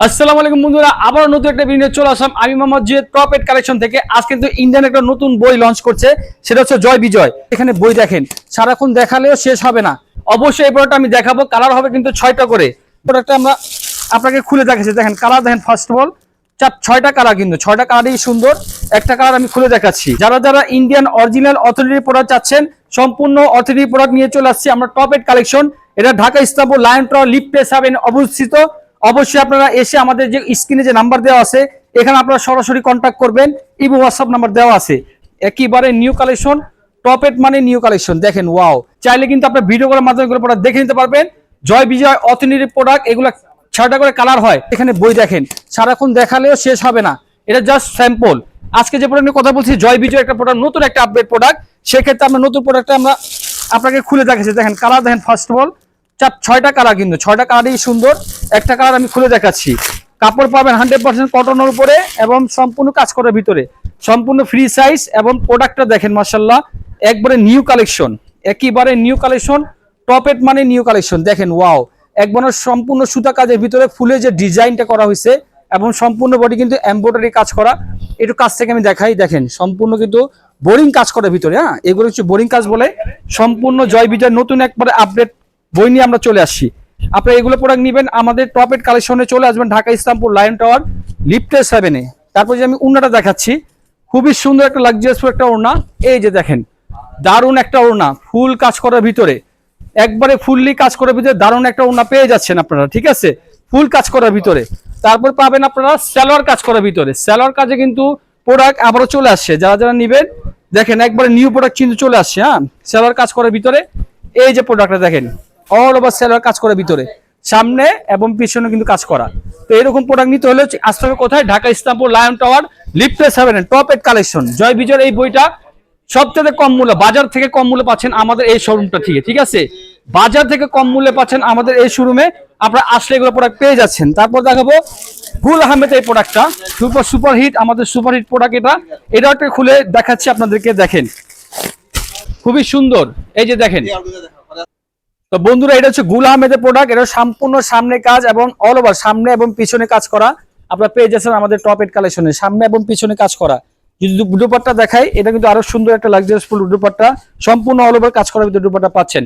আসসালামু আলাইকুম বন্ধুরা আবার নতুন একটা ভিডিও চলে আসলাম। আমি মোহাম্মদ টপ এড কালেকশন থেকে। আজকে কিন্তু ইন্ডিয়ান একটা নতুন বই লঞ্চ করছে, সেটা হচ্ছে জয় বিজয়। এখানে বই দেখেন, সারাক্ষণ দেখালেও শেষ হবে না। অবশ্যই এই প্রোডাক্ট আমি দেখাবো কালার হবে কিন্তু ছয়টা করে। প্রোডাক্টটা আমরা আপনাকে খুলে দেখাচ্ছি। দেখেন কালার দেখেন ফার্স্ট অফ অল চার, ছয়টা কালার কিন্তু। ছয়টা কালারই সুন্দর। একটা কালার আমি খুলে দেখাচ্ছি। যারা যারা ইন্ডিয়ান অরিজিনাল অথরিটি প্রোডাক্ট চাচ্ছেন, সম্পূর্ণ অথরিটি প্রোডাক্ট নিয়ে চলে আসছি। আমরা টপ এড কালেকশন এটা ঢাকা ইস্তাম্বুল লায়ন টাওয়ার লিফট প্লেস হাবেন অবস্থিত। অবশ্যই আপনারা এসে আমাদের যে স্ক্রিনে যে নাম্বার দেওয়া আছে, এখানে আপনারা সরাসরি কন্ট্যাক্ট করবেন। ইবো হোয়াটসঅ্যাপ নাম্বার দেওয়া আছে। একেবারে নিউ কালেকশন টপ মানে নিউ কালেকশন দেখেন ওয়াও চাইলে কিন্তু আপনার ভিডিও করার মাধ্যমে প্রোডাক্ট দেখে নিতে পারবেন। জয় বিজয় অথরিটি প্রোডাক্ট এগুলো ছয়টা করে কালার হয়। এখানে বই দেখেন, সারাক্ষণ দেখালেও শেষ হবে না। এটা জাস্ট স্যাম্পল আজকে যে প্রোডাক্ট কথা বলছি, জয় বিজয় একটা প্রোডাক্ট নতুন একটা আপডেট প্রোডাক্ট সেক্ষেত্রে আমরা নতুন প্রোডাক্টটা আমরা আপনাকে খুলে দেখাচ্ছি। দেখেন কালার দেখেন ফার্স্ট অফ অল চার ছয়টা কালার কিন্তু, ছয়টা কালারই সুন্দর। একটা কালার আমি খুলে দেখাচ্ছি। কাপড় পাবেন হান্ড্রেড পার্সেন্ট কটনের উপরে এবং সম্পূর্ণ কাজ করার ভিতরে। সম্পূর্ণ ফ্রি সাইজ এবং প্রোডাক্টটা দেখেন মার্শাল্লাহ একবারে নিউ কালেকশন একেবারে নিউ কালেকশন টপেট মানে নিউ কালেকশন দেখেন ওয়াও একবারে সম্পূর্ণ সুতা কাজের ভিতরে ফুলে যে ডিজাইনটা করা হয়েছে এবং সম্পূর্ণ বডি কিন্তু এমব্রয়ডারি কাজ করা, একটু কাজ থেকে আমি দেখাই। দেখেন, সম্পূর্ণ কিন্তু বোরিং কাজ করার ভিতরে হ্যাঁ? এগুলো হচ্ছে বোরিং কাজ বলে সম্পূর্ণ জয় বিজয় নতুন একবারে আপডেট বই নিয়ে আমরা চলে আসছি। আপনারা এগুলো প্রোডাক্ট নেবেন, আমাদের টপ এড কালেকশনে চলে আসবেন ঢাকা ইসলামপুর লায়ন টাওয়ার লিফটে সেভেনে তারপর যে আমি উন্নাটা দেখাচ্ছি, খুবই সুন্দর একটা লাক্সারিয়াসফুল একটা ওড়না। এই যে দেখেন, দারুণ একটা ওড়না, ফুল কাজ করার ভিতরে। একবারে ফুললি কাজ করার ভিতরে দারুণ একটা ওড়না পেয়ে যাচ্ছেন আপনারা, ঠিক আছে? ফুল কাজ করার ভিতরে। তারপর পাবেন আপনারা স্যালোয়ার কাজ করার ভিতরে। স্যালোয়ার কাজে কিন্তু প্রোডাক্ট আবারও চলে আসছে। যারা যারা নেবেন, দেখেন একবারে নিউ প্রোডাক্ট কিন্তু চলে আসছে হ্যাঁ? স্যালোয়ার কাজ করার ভিতরে। এই যে প্রোডাক্টটা দেখেন অল ওভার সেলার কাজ করে ভিতরে। সামনে এবং পিছনে কিন্তু কাজ করা। তো এরকম প্রোডাক্ট নিতে হলে আসতে হবে কোথায়? ঢাকা, ইসলামপুর লায়ন টাওয়ার লিফটে সেভেন টপ এড কালেকশন জয় বিজয়ের এই বইটা সবচেয়ে কম মূল্য, বাজার থেকে কম মূল্যে পাচ্ছেন আমাদের এই শোরুমটা থেকে, ঠিক আছে? বাজার থেকে কম মূল্যে পাচ্ছেন আমাদের এই শোরুমে আপনারা আসলে এগুলো প্রোডাক্ট পেয়ে যাচ্ছেন। তারপর দেখাবো গুল আহমেদ এই প্রোডাক্টটা সুপার সুপার হিট আমাদের সুপার হিট প্রোডাক্ট এটা। এটা একটা খুলে দেখাচ্ছি আপনাদেরকে, দেখেন। খুবই সুন্দর। এই যে দেখেন। তো বন্ধুরা, এটা হচ্ছে গুল আহমেদের প্রোডাক্ট এটা সম্পূর্ণ সামনে কাজ এবং অল ওভার সামনে এবং পিছনে কাজ করা। আপনারা পেয়ে যাচ্ছেন আমাদের টপ এড কালেকশনে সামনে এবং পিছনে কাজ করা। যদি দুপাট্টা দেখাই, এটা কিন্তু আরও সুন্দর একটা লাক্সারিয়াস ফুল দুপাট্টা। সম্পূর্ণ অল ওভার কাজ করার ভিতরে দুপাট্টা পাচ্ছেন।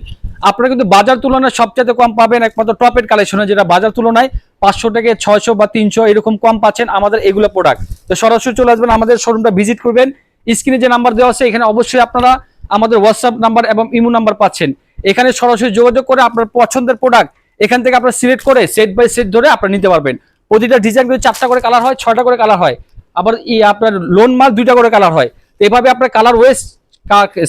আপনারা কিন্তু বাজার তুলনায় সবচেয়ে কম পাবেন একমাত্র টপ এড কালেকশনে যেটা বাজার তুলনায় পাঁচশো থেকে ছয়শো বা তিনশো এরকম কম পাচ্ছেন আমাদের এগুলো প্রোডাক্ট তো সরাসরি চলে আসবেন, আমাদের শোরুমটা ভিজিট করবেন। স্ক্রিনে যে নাম্বার দেওয়া আছে, এখানে অবশ্যই আপনারা আমাদের হোয়াটসঅ্যাপ নাম্বার এবং ইমো নাম্বার পাচ্ছেন। এখানে সরাসরি যোগাযোগ করে আপনার পছন্দের প্রোডাক্ট এখান থেকে আপনার সিলেক্ট করে সেট বাই সেট ধরে আপনারা নিতে পারবেন। প্রতিটা ডিজাইন করে চারটা করে কালার হয়, ছয়টা করে কালার হয়। আবার ই আপনার লোন মাল দুইটা করে কালার হয়। এভাবে আপনার colour waist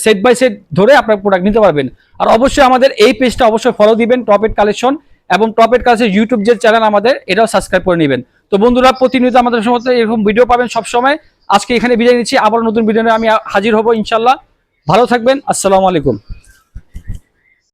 set by set ধরে আপনার প্রোডাক্ট নিতে পারবেন। আর অবশ্যই আমাদের এই পেজটা অবশ্যই ফলো দিবেন টপেট কালেকশন এবং টপেট কালেকশন ইউটিউব যে চ্যানেল আমাদের, এটাও সাবস্ক্রাইব করে নেবেন। তো বন্ধুরা, প্রতিনিয়ত আমাদের সমস্ত এরকম ভিডিও পাবেন সবসময়। আজকে এখানে বিদায় নিচ্ছি। আবার নতুন ভিডিও আমি হাজির হব ইনশাল্লাহ ভালো থাকবেন। আসসালামু আলাইকুম।